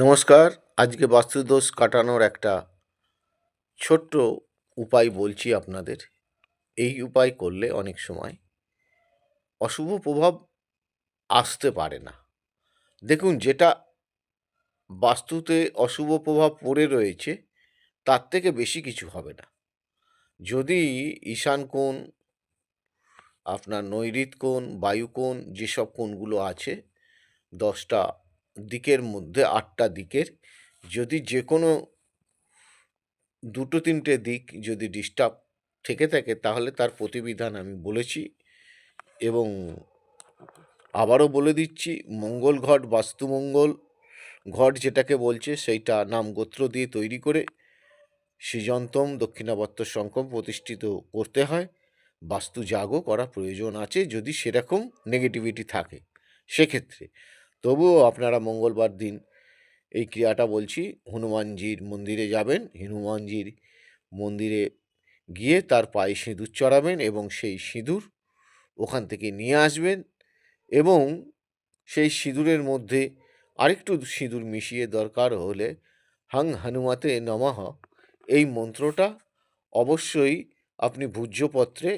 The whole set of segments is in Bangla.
নমস্কার, আজকে বাস্তুদোষ কাটানোর একটা ছোট্ট উপায় বলছি আপনাদের। এই উপায় করলে অনেক সময় অশুভ প্রভাব আসতে পারে না। দেখুন, যেটা বাস্তুতে অশুভ প্রভাব পড়ে রয়েছে, তার থেকে বেশি কিছু হবে না। যদি ঈশান কোণ, আপনার নৈঋত কোণ, বায়ু কোণ, যেসব কোণগুলো আছে, দশটা দিকের মধ্যে আটটা দিকের। যদি যে কোনো দুটো তিনটে দিক যদি ডিস্টার্ব থেকে থাকে, তাহলে তার প্রতিবিধান আমি বলেছি এবং আবারও বলে দিচ্ছি, মঙ্গল ঘট, বাস্তুমঙ্গল ঘট যেটাকে বলছে, সেইটা নাম গোত্র দিয়ে তৈরি করে সৃজন্তম দক্ষিণাবর্ত সংকম প্রতিষ্ঠিত করতে হয়। বাস্তু জাগও করা প্রয়োজন আছে যদি সেরকম নেগেটিভিটি থাকে। সেক্ষেত্রে তবুও আপনারা মঙ্গলবার দিন এই ক্রিয়াটা বলছি, হনুমানজির মন্দিরে যাবেন, হনুমানজির মন্দিরে গিয়ে তার পায়ে সিঁদুর চড়াবেন এবং সেই সিঁদুর ওখান থেকে নিয়ে আসবেন এবং সেই সিঁদুরের মধ্যে আরেকটু সিঁদুর মিশিয়ে দরকার হলে হাং হনুমাতে নমাহ এই মন্ত্রটা অবশ্যই আপনি ভূজ্যপত্রে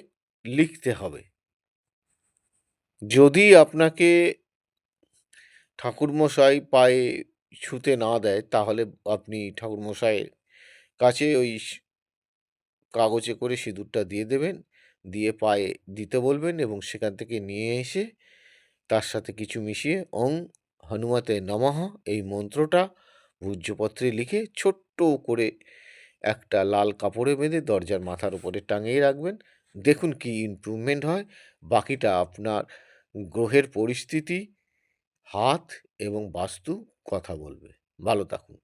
লিখতে হবে। যদি আপনাকে ঠাকুরমশাই পায়ে ছুঁতে না দেয়, তাহলে আপনি ঠাকুরমশাইয়ের কাছে ওই কাগজে করে সিঁদুরটা দিয়ে দেবেন, দিয়ে পায়ে দিতে বলবেন এবং সেখান থেকে নিয়ে এসে তার সাথে কিছু মিশিয়ে অং হনুমতে নমঃ এই মন্ত্রটা ভূজ্যপত্রে লিখে ছোট্ট করে একটা লাল কাপড়ে বেঁধে দরজার মাথার উপরে টাঙিয়ে রাখবেন। দেখুন কি ইমপ্রুভমেন্ট হয়। বাকিটা আপনার গ্রহের পরিস্থিতি হাত এবং বাস্তু কথা বলবে। ভালো থাকুন।